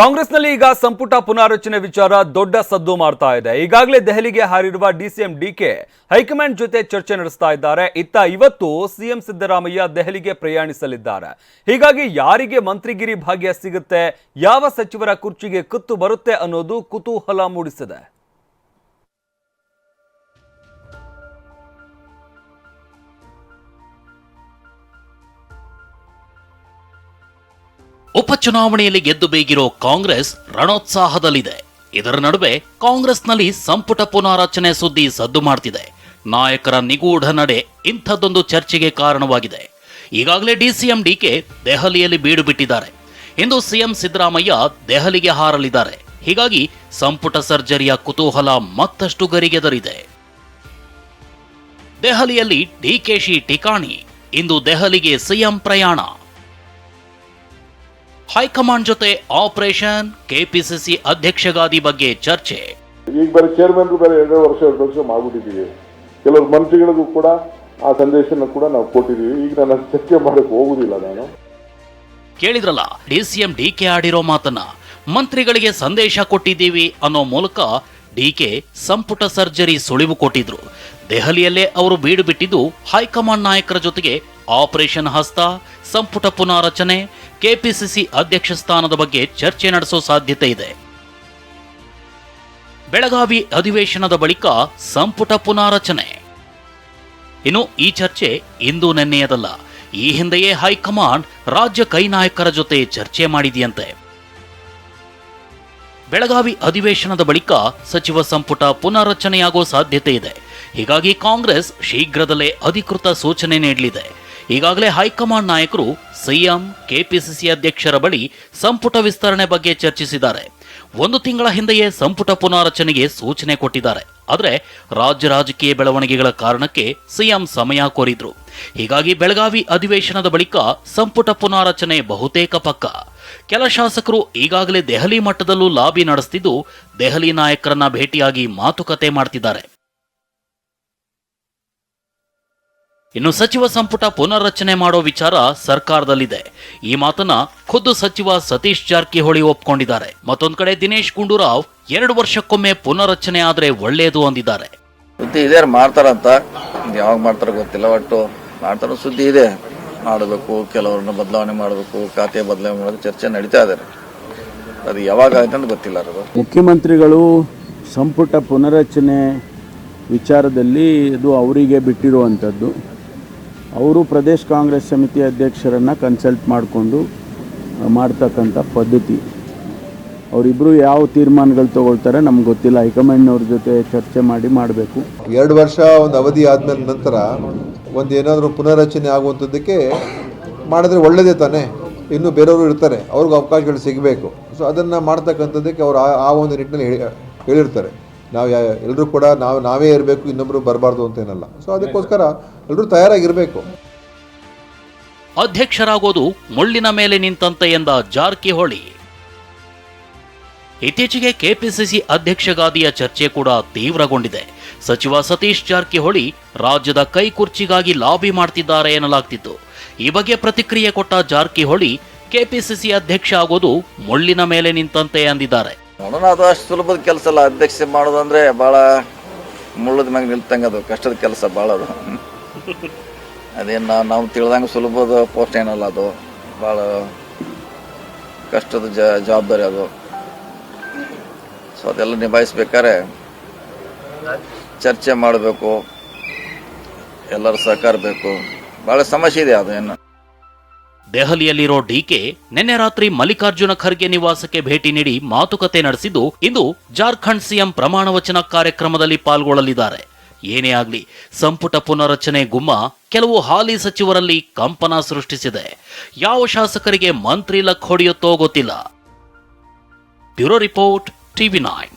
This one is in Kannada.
ಕಾಂಗ್ರೆಸ್ನಲ್ಲಿ ಈಗ ಸಂಪುಟ ಪುನಾರಚನೆ ವಿಚಾರ ದೊಡ್ಡ ಸದ್ದು ಮಾಡ್ತಾ ಇದೆ. ಈಗಾಗಲೇ ದೆಹಲಿಗೆ ಹಾರಿರುವ ಡಿಸಿಎಂ ಡಿಕೆ ಹೈಕಮಾಂಡ್ ಜೊತೆ ಚರ್ಚೆ ನಡೆಸ್ತಾ ಇದ್ದಾರೆ. ಇತ್ತ ಇವತ್ತು ಸಿಎಂ ಸಿದ್ದರಾಮಯ್ಯ ದೆಹಲಿಗೆ ಪ್ರಯಾಣಿಸಲಿದ್ದಾರೆ. ಹೀಗಾಗಿ ಯಾರಿಗೆ ಮಂತ್ರಿಗಿರಿ ಭಾಗ್ಯ ಸಿಗುತ್ತೆ, ಯಾವ ಸಚಿವರ ಕುರ್ಚಿಗೆ ಕುತ್ತು ಬರುತ್ತೆ ಅನ್ನೋದು ಕುತೂಹಲ ಮೂಡಿಸಿದೆ. ಉಪಚುನಾವಣೆಯಲ್ಲಿ ಗೆದ್ದು ಬೇಗಿರೋ ಕಾಂಗ್ರೆಸ್ ರಣೋತ್ಸಾಹದಲ್ಲಿದೆ. ಇದರ ನಡುವೆ ಕಾಂಗ್ರೆಸ್ನಲ್ಲಿ ಸಂಪುಟ ಪುನಾರಚನೆ ಸುದ್ದಿ ಸದ್ದು ಮಾಡ್ತಿದೆ. ನಾಯಕರ ನಿಗೂಢ ನಡೆ ಇಂಥದ್ದೊಂದು ಚರ್ಚೆಗೆ ಕಾರಣವಾಗಿದೆ. ಈಗಾಗಲೇ ಡಿಸಿಎಂ ಡಿಕೆ ದೆಹಲಿಯಲ್ಲಿ ಬೀಡು ಬಿಟ್ಟಿದ್ದಾರೆ. ಇಂದು ಸಿಎಂ ಸಿದ್ದರಾಮಯ್ಯ ದೆಹಲಿಗೆ ಹಾರಲಿದ್ದಾರೆ. ಹೀಗಾಗಿ ಸಂಪುಟ ಸರ್ಜರಿಯ ಕುತೂಹಲ ಮತ್ತಷ್ಟು ಗರಿಗೆದರಿದೆ. ದೆಹಲಿಯಲ್ಲಿ ಡಿಕೆಶಿ ಠಿಕಾಣಿ. ಇಂದು ದೆಹಲಿಗೆ ಸಿಎಂ ಪ್ರಯಾಣ. ಹೈಕಮಾಂಡ್ ಜೊತೆ ಆಪರೇಷನ್ ಕೆಪಿಸಿಸಿ ಅಧ್ಯಕ್ಷಗಾದಿ ಬಗ್ಗೆ ಚರ್ಚೆ. ಈಗ ಬರೀ ಚೇರ್ಮನ್ ಬೇರೆ ಎರಡು ವರ್ಷ ಎರಡು ವರ್ಷ ಮಾಡ್ಬಿಟ್ಟಿದ್ದೀವಿ. ಕೆಲವರು ಮಂತ್ರಿಗಳಿಗೂ ಕೂಡ ಆ ಸಂದೇಶನ ಕೂಡ ನಾವು ಕೊಟ್ಟಿದ್ದೀವಿ. ಈಗ ನಾನು ಚರ್ಚೆ ಮಾಡಕ್ಕೆ ಹೋಗುದಿಲ್ಲ ನಾನು. ಕೇಳಿದ್ರಲ್ಲ ಡಿಸಿಎಂ ಡಿಕೆ ಆಡಿರೋ ಮಾತನ್ನ ಮಂತ್ರಿಗಳಿಗೆ ಸಂದೇಶ ಕೊಟ್ಟಿದ್ದೀವಿ ಅನ್ನೋ ಮೂಲಕ ಡಿ ಕೆ ಸಂಪುಟ ಸರ್ಜರಿ ಸುಳಿವು ಕೊಟ್ಟಿದ್ರು. ದೆಹಲಿಯಲ್ಲೇ ಅವರು ಬೀಡು ಬಿಟ್ಟಿದ್ದು ಹೈಕಮಾಂಡ್ ನಾಯಕರ ಜೊತೆಗೆ ಆಪರೇಷನ್ ಹಸ್ತ ಸಂಪುಟ ಪುನಾರಚನೆ ಕೆಪಿಸಿಸಿ ಅಧ್ಯಕ್ಷ ಸ್ಥಾನದ ಬಗ್ಗೆ ಚರ್ಚೆ ನಡೆಸೋ ಸಾಧ್ಯತೆ ಇದೆ. ಬೆಳಗಾವಿ ಅಧಿವೇಶನದ ಬಳಿಕ ಸಂಪುಟ ಪುನಾರಚನೆ. ಇನ್ನು ಈ ಚರ್ಚೆ ಇಂದು ನೆನ್ನೆಯದಲ್ಲ. ಈ ಹಿಂದೆಯೇ ಹೈಕಮಾಂಡ್ ರಾಜ್ಯ ಕೈ ನಾಯಕರ ಜೊತೆ ಚರ್ಚೆ ಮಾಡಿದೆಯಂತೆ. ಬೆಳಗಾವಿ ಅಧಿವೇಶನದ ಬಳಿಕ ಸಚಿವ ಸಂಪುಟ ಪುನರ್ರಚನೆಯಾಗೋ ಸಾಧ್ಯತೆ ಇದೆ. ಹೀಗಾಗಿ ಕಾಂಗ್ರೆಸ್ ಶೀಘ್ರದಲ್ಲೇ ಅಧಿಕೃತ ಸೂಚನೆ ನೀಡಲಿದೆ. ಈಗಾಗಲೇ ಹೈಕಮಾಂಡ್ ನಾಯಕರು ಸಿಎಂ, ಕೆಪಿಸಿಸಿ ಅಧ್ಯಕ್ಷರ ಬಳಿ ಸಂಪುಟ ವಿಸ್ತರಣೆ ಬಗ್ಗೆ ಚರ್ಚಿಸಿದ್ದಾರೆ. ಒಂದು ತಿಂಗಳ ಹಿಂದೆಯೇ ಸಂಪುಟ ಪುನಾರಚನೆಗೆ ಸೂಚನೆ ಕೊಟ್ಟಿದ್ದಾರೆ. ಆದರೆ ರಾಜ್ಯ ರಾಜಕೀಯ ಬೆಳವಣಿಗೆಗಳ ಕಾರಣಕ್ಕೆ ಸಿಎಂ ಸಮಯ ಕೋರಿದ್ರು. ಹೀಗಾಗಿ ಬೆಳಗಾವಿ ಅಧಿವೇಶನದ ಬಳಿಕ ಸಂಪುಟ ಪುನಾರಚನೆ ಬಹುತೇಕ ಪಕ್ಕ. ಕೆಲ ಶಾಸಕರು ಈಗಾಗಲೇ ದೆಹಲಿ ಮಟ್ಟದಲ್ಲೂ ಲಾಬಿ ನಡೆಸುತ್ತಿದ್ದು ದೆಹಲಿ ನಾಯಕರನ್ನ ಭೇಟಿಯಾಗಿ ಮಾತುಕತೆ ಮಾಡ್ತಿದ್ದಾರೆ. ಇನ್ನು ಸಚಿವ ಸಂಪುಟ ಪುನರ್ರಚನೆ ಮಾಡೋ ವಿಚಾರ ಸರ್ಕಾರದಲ್ಲಿದೆ. ಈ ಮಾತನ್ನ ಖುದ್ದು ಸಚಿವ ಸತೀಶ್ ಜಾರಕಿಹೊಳಿ ಒಪ್ಕೊಂಡಿದ್ದಾರೆ. ಮತ್ತೊಂದು ಕಡೆ ದಿನೇಶ್ ಗುಂಡೂರಾವ್ ಎರಡು ವರ್ಷಕ್ಕೊಮ್ಮೆ ಪುನರ್ರಚನೆ ಆದ್ರೆ ಒಳ್ಳೆಯದು ಅಂದಿದ್ದಾರೆ. ಸುದ್ದಿ ಇದೆ ಮಾಡ್ತಾರಂತ ಯಾವಾಗ ಮಾಡ್ತಾರ ಗೊತ್ತಿಲ್ಲ ಒಟ್ಟು ಮಾಡ್ತಾರ ಸುದ್ದಿ ಇದೆ. ಮಾಡಬೇಕು ಕೆಲವ್ರನ್ನ ಬದಲಾವಣೆ ಮಾಡಬೇಕು ಖಾತೆ ಬದಲಾವಣೆ ಮಾಡೋದು ಚರ್ಚೆ ನಡೀತಾ ಇದ್ದಾರೆ ಅದು ಯಾವಾಗ ಆಯ್ತು ಅಂತ ಗೊತ್ತಿಲ್ಲ ಅದು ಮುಖ್ಯಮಂತ್ರಿಗಳು ಸಂಪುಟ ಪುನರಚನೆ ವಿಚಾರದಲ್ಲಿ ಇದು ಅವರಿಗೆ ಬಿಟ್ಟಿರುವಂಥದ್ದು. ಅವರು ಪ್ರದೇಶ ಕಾಂಗ್ರೆಸ್ ಸಮಿತಿ ಅಧ್ಯಕ್ಷರನ್ನು ಕನ್ಸಲ್ಟ್ ಮಾಡಿಕೊಂಡು ಮಾಡ್ತಕ್ಕಂಥ ಪದ್ಧತಿ. ಅವರಿಬ್ಬರು ಯಾವ ತೀರ್ಮಾನಗಳು ತಗೊಳ್ತಾರೆ ನಮ್ಗೆ ಗೊತ್ತಿಲ್ಲ. ಹೈಕಮಾಂಡ್ನವ್ರ ಜೊತೆ ಚರ್ಚೆ ಮಾಡಿ ಮಾಡಬೇಕು. ಎರಡು ವರ್ಷ ಒಂದು ಅವಧಿ ಆದಮೇಲೆ ನಂತರ ಒಂದು ಏನಾದರೂ ಪುನರ್ರಚನೆ ಆಗುವಂಥದ್ದಕ್ಕೆ ಮಾಡಿದ್ರೆ ಒಳ್ಳೆಯದೇ ತಾನೇ? ಇನ್ನೂ ಬೇರೆಯವರು ಇರ್ತಾರೆ. ಅವ್ರಿಗೂ ಅವಕಾಶಗಳು ಸಿಗಬೇಕು. ಸೊ ಅದನ್ನು ಮಾಡ್ತಕ್ಕಂಥದ್ದಕ್ಕೆ ಅವರು ಆ- ಒಂದು ನಿಟ್ಟಿನಲ್ಲಿ ಹೇಳಿ- ಹೇಳಿರ್ತಾರೆ. ನಾವು ಎಲ್ಲರೂ ಕೂಡ ನಾವು ನಾವೇ ಇರಬೇಕು ಇನ್ನೊಬ್ಬರು ಬರಬಾರ್ದು ಅಂತೇನಲ್ಲ ಸೊ ಅದಕ್ಕೋಸ್ಕರ ಎಲ್ಲರೂ ತಯಾರಾಗಿರಬೇಕು. ಅಧ್ಯಕ್ಷರಾಗೋದು ಮುಳ್ಳಿನ ಮೇಲೆ ನಿಂತಂತೆ ಎಂದ ಜಾರಕಿಹೊಳಿ. ಇತ್ತೀಚೆಗೆ ಕೆಪಿಸಿಸಿ ಅಧ್ಯಕ್ಷಗಾದಿಯ ಚರ್ಚೆ ಕೂಡ ತೀವ್ರಗೊಂಡಿದೆ. ಸಚಿವ ಸತೀಶ್ ಜಾರಕಿಹೊಳಿ ರಾಜ್ಯದ ಕೈ ಕುರ್ಚಿಗಾಗಿ ಲಾಬಿ ಮಾಡ್ತಿದ್ದಾರೆ ಎನ್ನಲಾಗ್ತಿತ್ತು. ಈ ಬಗ್ಗೆ ಪ್ರತಿಕ್ರಿಯೆ ಕೊಟ್ಟ ಜಾರಕಿಹೊಳಿ, ಕೆಪಿಸಿಸಿ ಅಧ್ಯಕ್ಷ ಆಗೋದು ಮುಳ್ಳಿನ ಮೇಲೆ ನಿಂತಂತೆ ಅಂದಿದ್ದಾರೆ. ನೋಡೋಣ ಅದು ಅಷ್ಟು ಸುಲಭದ ಕೆಲಸ ಅಲ್ಲ. ಅಧ್ಯಕ್ಷ ಮಾಡೋದಂದ್ರೆ ಭಾಳ ಮುಳ್ಳದ ಮ್ಯಾಗ ನಿಲ್ತಂಗೆ ಅದು. ಕಷ್ಟದ ಕೆಲಸ ಭಾಳ ಅದು. ಅದೇನು ನಾವು ನಾವು ತಿಳಿದಂಗೆ ಸುಲಭದ ಪೋಸ್ಟ್ ಏನಲ್ಲ ಅದು. ಭಾಳ ಕಷ್ಟದ ಜ ಜವಾಬ್ದಾರಿ ಅದು. ಸೊ ಅದೆಲ್ಲ ನಿಭಾಯಿಸ್ಬೇಕಾದ್ರೆ ಚರ್ಚೆ ಮಾಡಬೇಕು. ಎಲ್ಲರ ಸಹಕಾರ ಬೇಕು. ಭಾಳ ಸಮಸ್ಯೆ ಇದೆ ಅದು ಏನು ದೆಹಲಿಯಲ್ಲಿರೋ ಡಿಕೆ ನಿನ್ನೆ ರಾತ್ರಿ ಮಲ್ಲಿಕಾರ್ಜುನ ಖರ್ಗೆ ನಿವಾಸಕ್ಕೆ ಭೇಟಿ ನೀಡಿ ಮಾತುಕತೆ ನಡೆಸಿದ್ದು, ಇಂದು ಜಾರ್ಖಂಡ್ ಸಿಎಂ ಪ್ರಮಾಣ ವಚನ ಕಾರ್ಯಕ್ರಮದಲ್ಲಿ ಪಾಲ್ಗೊಳ್ಳಲಿದ್ದಾರೆ. ಏನೇ ಆಗಲಿ, ಸಂಪುಟ ಪುನರಚನೆ ಗುಮ್ಮ ಕೆಲವು ಹಾಲಿ ಸಚಿವರಲ್ಲಿ ಕಂಪನ ಸೃಷ್ಟಿಸಿದೆ. ಯಾವ ಶಾಸಕರಿಗೆ ಮಂತ್ರಿ ಲಕ್ ಹೊಡೆಯುತ್ತೋ ಗೊತ್ತಿಲ್ಲ. Bureau report, TV nine.